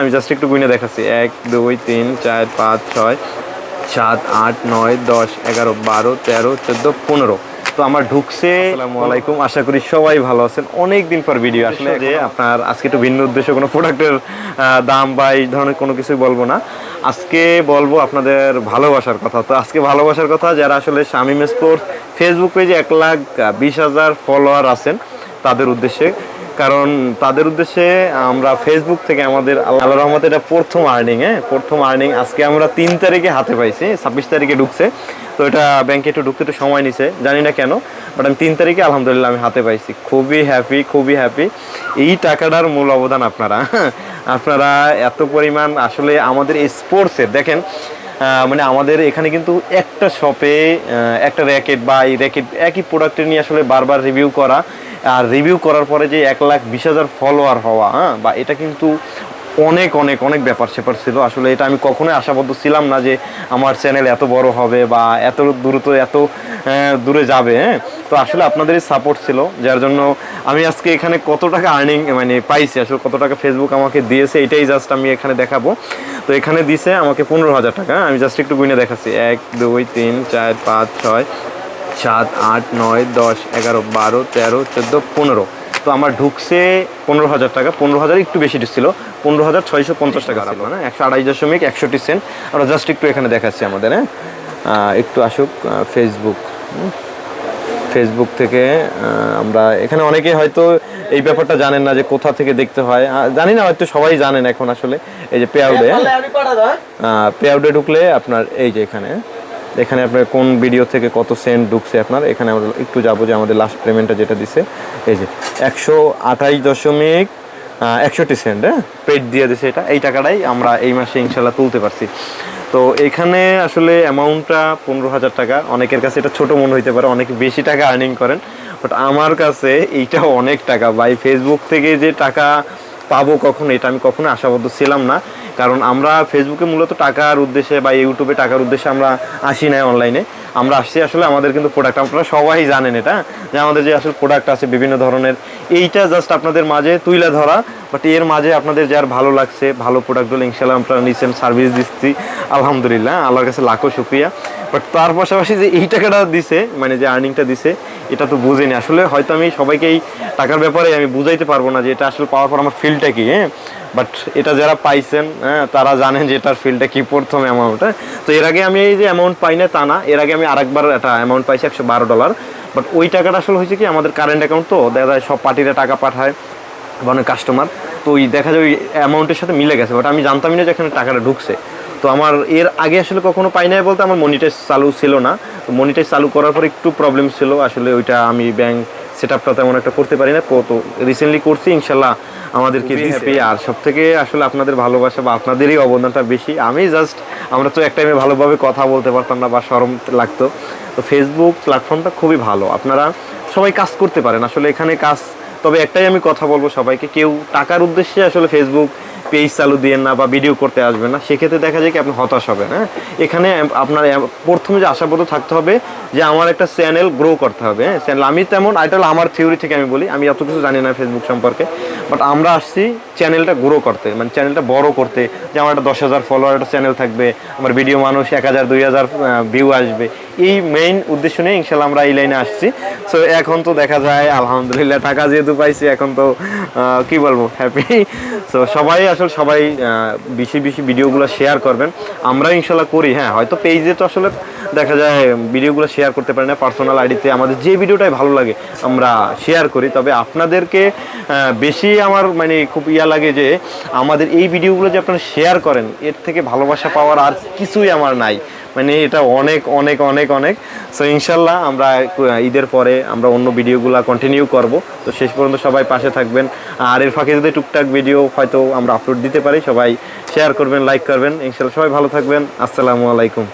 আমি জাস্ট একটু গুনে দেখাচ্ছি। এক দুই তিন চার পাঁচ ছয় সাত আট নয় দশ এগারো বারো তেরো চোদ্দ পনেরো। তো আমার ঢুকছে। আসসালামু আলাইকুম। আশা করি সবাই ভালো আছেন। অনেক দিন পর ভিডিও আসলে। যে আপনার আজকে একটু ভিন্ন উদ্দেশ্যে কোনো প্রোডাক্টের দাম বা এই ধরনের কোনো কিছুই বলব না। আজকে বলব আপনাদের ভালোবাসার কথা। তো আজকে ভালোবাসার কথা যারা আসলে শামিম স্পোর্টস ফেসবুক পেজে এক লাখ বিশ হাজার ফলোয়ার আছেন তাদের উদ্দেশ্যে কারণ তাদের উদ্দেশ্যে আমরা ফেসবুক থেকে আমাদের আল্লাহ রহমতে এটা প্রথম আর্নিং হ্যাঁ? প্রথম আর্নিং আজকে আমরা তিন তারিখে হাতে পাইছি, ছাব্বিশ তারিখে ঢুকছে। তো এটা ব্যাংকে একটু ঢুকতে একটু সময় নিছে, জানি না কেন বাট আমি তিন তারিখে আলহামদুলিল্লাহ আমি হাতে পাইছি। খুবই হ্যাপি খুবই হ্যাপি এই টাকাটার মূল অবদান আপনারা আপনারা এত পরিমাণ আসলে আমাদের স্পোর্টসের দেখেন মানে আমাদের এখানে কিন্তু একটা শপে একটা র্যাকেট বা এই র্যাকেট একই প্রোডাক্টের নিয়ে আসলে বারবার রিভিউ করা আর রিভিউ করার পরে যে এক লাখ বিশ হাজার ফলোয়ার হওয়া হ্যাঁ বা এটা কিন্তু অনেক অনেক অনেক ব্যাপার স্যাপার ছিল। আসলে এটা আমি কখনোই আশাবদ্ধ ছিলাম না যে আমার চ্যানেল এত বড় হবে বা এত দ্রুত এত দূরে যাবে হ্যাঁ। তো আসলে আপনাদেরই সাপোর্ট ছিল, যার জন্য আমি আজকে এখানে কত টাকা আর্নিং মানে পাইছি, আসলে কত টাকা ফেসবুক আমাকে দিয়েছে, এটাই জাস্ট আমি এখানে দেখাবো। তো এখানে দিছে আমাকে পনেরো হাজার টাকা হ্যাঁ? আমি জাস্ট একটু গুনে দেখাচ্ছি। এক, দুই, তিন, চার, পাঁচ, ছয় সাত আট নয় দশ এগারো বারো তেরো চোদ্দ পনেরো। তো আমার ঢুকছে পনেরো হাজার টাকা। পনেরো হাজার একটু বেশি ছিল। পনেরো হাজার ছয়শো পঞ্চাশ টাকা ছিল না একশো আড়াই দশমিক একষট্টি সেন্ট। আমরা জাস্ট একটু এখানে দেখাচ্ছি আমাদের হ্যাঁ? একটু আসুক ফেসবুক ফেসবুক থেকে আমরা এখানে অনেকে হয়তো এই ব্যাপারটা জানেন না যে কোথা থেকে দেখতে হয়। জানি না হয়তো সবাই জানেন এখন আসলে। এই যে পে আউটে পে ঢুকলে আপনার এই যে এখানে এখানে আপনার কোন ভিডিও থেকে কত সেন্ট ঢুকছে আপনার? এখানে আমরা একটু যাব যে আমাদের লাস্ট পেমেন্টটা যেটা দিছে। এই যে, একশো আঠাইশ দশমিক একষট্টি সেন্ট হ্যাঁ? পেড দিয়ে দিছে এটা। এই টাকাটাই আমরা এই মাসে ইনশাল্লাহ তুলতে পারছি। তো এখানে আসলে অ্যামাউন্টটা পনেরো হাজার টাকা। অনেকের কাছে এটা ছোট মনে হইতে পারে, অনেক বেশি টাকা আর্নিং করেন। বাট আমার কাছে এইটা অনেক টাকা। বাই ফেসবুক থেকে যে টাকা পাবো কখন, এটা আমি কখনো আশাবদ্ধ ছিলাম না। কারণ আমরা ফেসবুকে মূলত টাকার উদ্দেশ্যে বা ইউটিউবে টাকার উদ্দেশ্যে আমরা আসি না অনলাইনে আমরা আসছি আসলে আমাদের কিন্তু প্রোডাক্ট আপনারা সবাই জানেন এটা, যে আমাদের যে আসলে প্রোডাক্ট আছে বিভিন্ন ধরনের, এইটা জাস্ট আপনাদের মাঝে তুইলে ধরা বাট এর মাঝে আপনাদের যার ভালো লাগছে, ভালো প্রোডাক্টগুলো ইনশাল্লাহ আপনারা নিচ্ছেন সার্ভিস দিচ্ছি, আলহামদুলিল্লাহ, আল্লাহর কাছে লাখো শুক্রিয়া। বাট তার পাশাপাশি যে এই টাকাটা দিছে মানে যে আর্নিংটা দিছে, এটা তো বুঝিনি। আসলে হয়তো আমি সবাইকে এই টাকার ব্যাপারে আমি বুঝাইতে পারব না যে এটা আসলে পাওয়ার পর আমার ফিলটা কি হ্যাঁ? বাট এটা যারা পাইছেন হ্যাঁ তারা জানেন যে এটার ফিলটা কি প্রথম অ্যামাউন্ট তো এর আগে আমি এই যে অ্যামাউন্ট পাই না তা না, এর আগে আমি আরেকবার একটা অ্যামাউন্ট পাইছি একশো বারো ডলার বাট ওই টাকাটা আসলে হয়েছে কি, আমাদের কারেন্ট অ্যাকাউন্ট তো, দেখা যায় সব পার্টিরা টাকা পাঠায় অনেক কাস্টমার তো ওই দেখা যায় ওই অ্যামাউন্টের সাথে মিলে গেছে। বাট আমি জানতামই না যে এখানে টাকাটা ঢুকছে। তো আমার এর আগে আসলে কখনো পাই নাই বলতে আমার মনিটাইজ চালু ছিল না। তো মনিটাইজ চালু করার পর একটু প্রবলেম ছিল, আসলে ওইটা আমি ব্যাংক সেট আপটা তেমন একটা করতে পারি না। তো রিসেন্টলি করছি ইনশাল্লাহ আমাদেরকে হ্যাপি আর সব থেকে আসলে আপনাদের ভালোবাসা বা আপনাদেরই অবদানটা বেশি। আমি জাস্ট আমরা তো এক টাইমে ভালোভাবে কথা বলতে পারতাম না বা সরম লাগতো। তো ফেসবুক প্ল্যাটফর্মটা খুবই ভালো। আপনারা সবাই কাজ করতে পারেন। আসলে এখানে কাজ তবে একটাই আমি কথা বলব সবাইকে। কেউ টাকার উদ্দেশ্যে আসলে ফেসবুক পেজ চালু দিয়েন না বা ভিডিও করতে আসবেন না, সেক্ষেত্রে দেখা যায় কি আপনি হতাশ হবেন হ্যাঁ? এখানে আপনার প্রথমে যে আশাবোধ থাকতে হবে যে আমার একটা চ্যানেল গ্রো করতে হবে হ্যাঁ? চ্যানেল আমি তেমন, এটা আমার থিওরি থেকে আমি বলি, আমি অত কিছু জানি না ফেসবুক সম্পর্কে বাট আমরা আসছি চ্যানেলটা গ্রো করতে মানে চ্যানেলটা বড় করতে, যে আমার একটা দশ হাজার ফলোয়ার একটা চ্যানেল থাকবে, আমার ভিডিও মানুষ এক হাজার, দুই হাজার ভিউ আসবে এই মেইন উদ্দেশ্য নিয়ে ইনশাল্লাহ আমরা এই লাইনে আসছি। সো এখন তো দেখা যায়, আলহামদুলিল্লাহ টাকা যেহেতু পাইছি, এখন তো কি বলব হ্যাপি সো সবাই আসলে সবাই বেশি বেশি ভিডিওগুলো শেয়ার করবেন। আমরা ইনশাল্লাহ করি হ্যাঁ হয়তো পেজে তো আসলে দেখা যায়, ভিডিওগুলো শেয়ার করতে পারি না পার্সোনাল আইডিতে আমাদের যে ভিডিওটাই ভালো লাগে, আমরা শেয়ার করি। তবে আপনাদেরকে বেশি আমার মানে খুব ইয়া লাগে যে, আমাদের এই ভিডিওগুলো যে আপনারা শেয়ার করেন, এর থেকে ভালোবাসা পাওয়ার আর কিছুই আমার নাই। মানে এটা অনেক অনেক অনেক অনেক সো ইনশাল্লাহ আমরা ঈদের পরে আমরা অন্য ভিডিওগুলো কন্টিনিউ করব। তো শেষ পর্যন্ত সবাই পাশে থাকবেন। আর এর ফাঁকে যদি টুকটাক ভিডিও হয়তো আমরা আপলোড দিতে পারি, সবাই শেয়ার করবেন লাইক করবেন। ইনশাল্লাহ সবাই ভালো থাকবেন। আসসালামু আলাইকুম।